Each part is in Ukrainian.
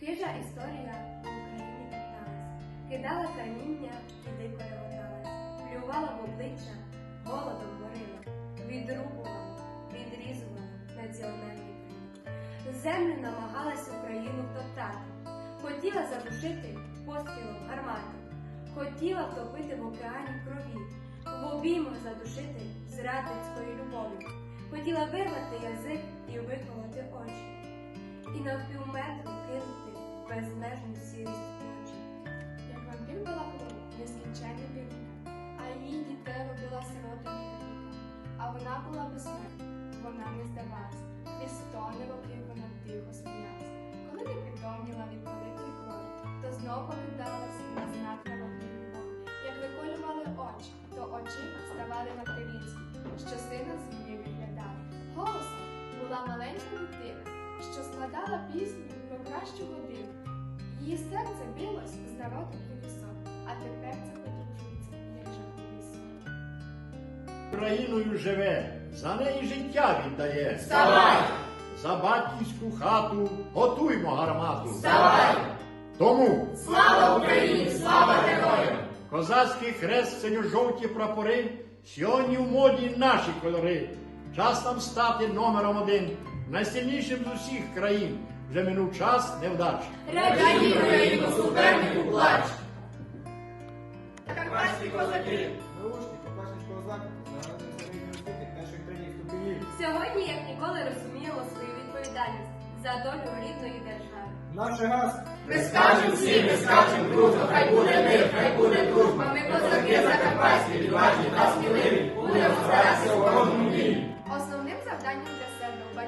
Хижа історія в Україні топталась, кидала каміння і дико реготалась, плювала в обличчя, голодом морила, відрубувала, відрізувала національний крик. Землю намагалась Україну втоптати, хотіла задушити пострілом гармати, хотіла втопити в океані крові, в обіймах задушити зрадницької любові, хотіла вирвати язик і виколоти очі. І на півметру кинути безмежну сірість. Як вампір була голову, нескінченна півніка, а її дітей робила сиротами віка. А вона була безсмертна, вона не здавалась, і стони років вона тихо сміялась. Коли не притомніла від великої крові, то знов поверталась на знак на. Як виколювали очі, то очима ставали материнські, що сина землі виглядали. Голосом була маленька дитина, що складала пісню про кращу годину. Її серце билось з народом і лісом, а тепер це подивується, як жахливий сон. Україною живе, за неї життя віддає. Вставай! За батьківську хату готуймо гармату. Вставай! Тому Слава Україні! Слава героям! козацький хрест, синьо-жовті прапори, сьогодні в моді наші кольори. Час нам стати номером один, найсильнішим з усіх країн. Вже минув час невдач. Раді Україну, супернику плач! Карпатські козаки! Ступенів. Сьогодні, як ніколи, розуміємо свою відповідальність за долю рідної держави. Наше газ! Ми скажем всі, ми скажем дружно, хай буде мир, хай буде дружба. Ми козаки закарпатські, відважні та сміливі, будемо старатися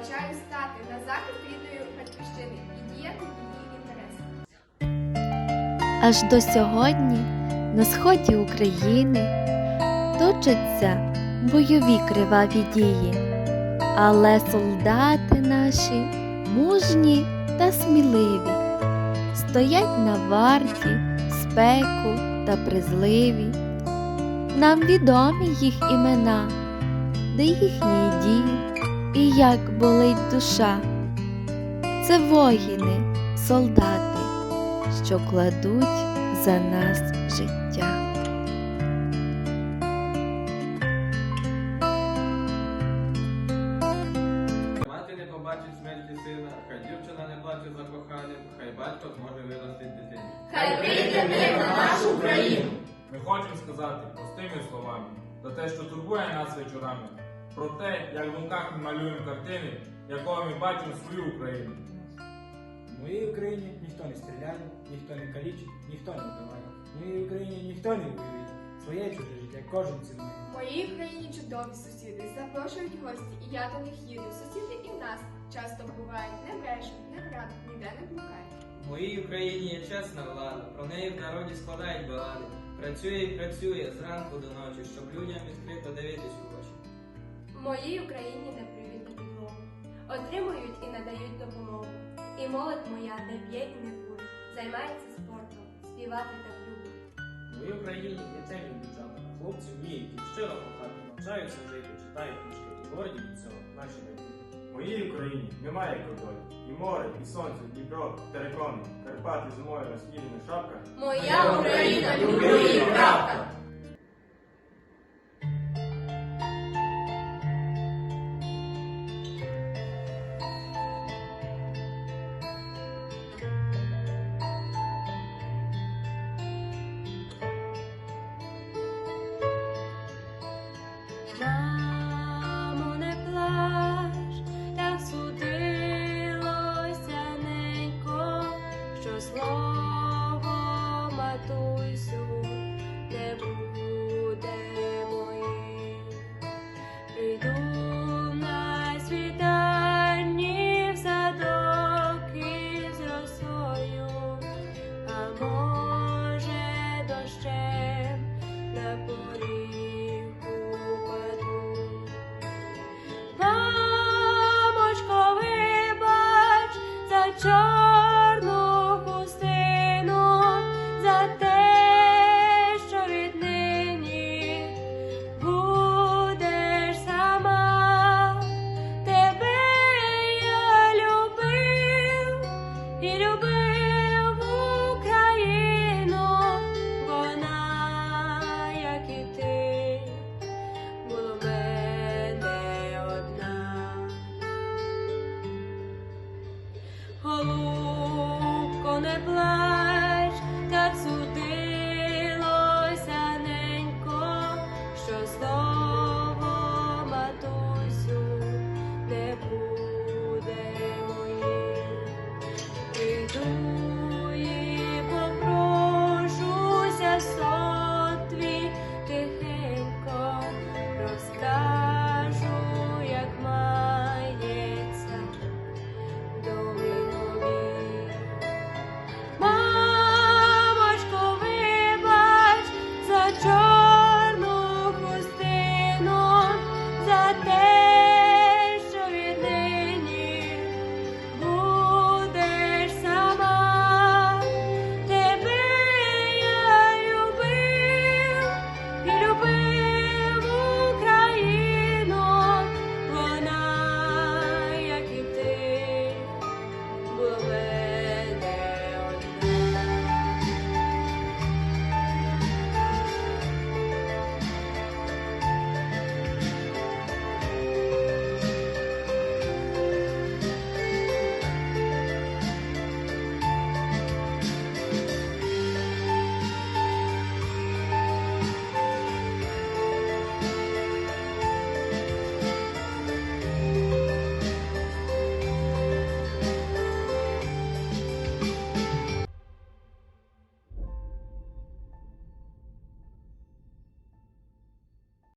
вбачаю стати на захист рідної батьківщини і діяти її інтересах. Аж до сьогодні на сході України точаться бойові криваві дії, але солдати наші мужні та сміливі, стоять на варті, спеку та призливі. Нам відомі їх імена, де їхній дім і як болить душа. Це воїни, солдати що кладуть за нас життя. Мати не побачить смерті сина, хай дівчина не плаче за коханим, хай батько зможе виростити дитину. Хай прийде мир на нашу Україну! Ми хочемо сказати простими словами за те, що турбує нас вечорами, про те, як в думках ми малюємо картини, якого ми бачимо свою Україну. В моїй Україні ніхто не стріляє, ніхто не калічить, ніхто не вбиває. В моїй Україні ніхто не воює. Своє чуже життя кожен цінує. В моїй країні чудові сусіди запрошують гості, і я до них їду. Сусіди і в нас часто бувають, не брешуть, не крадуть, ніде не блукають. В моїй Україні є чесна влада, про неї в народі складають балади. Працює і працює зранку до ночі, щоб людям відкрито. В моїй Україні на підлогу, отримують і надають допомогу. І молодь моя не п'є і не курить, займається спортом, співати так любить. В моїй Україні темні дівчата, а хлопці вміють і щиро кохати, навчаються жити, читають книжки і горді від цього наші. В моїй Україні немає кордонів. І море, і сонце, Дніпро, терикони, Карпати зимою сніжних шапках. Моя Україна, slow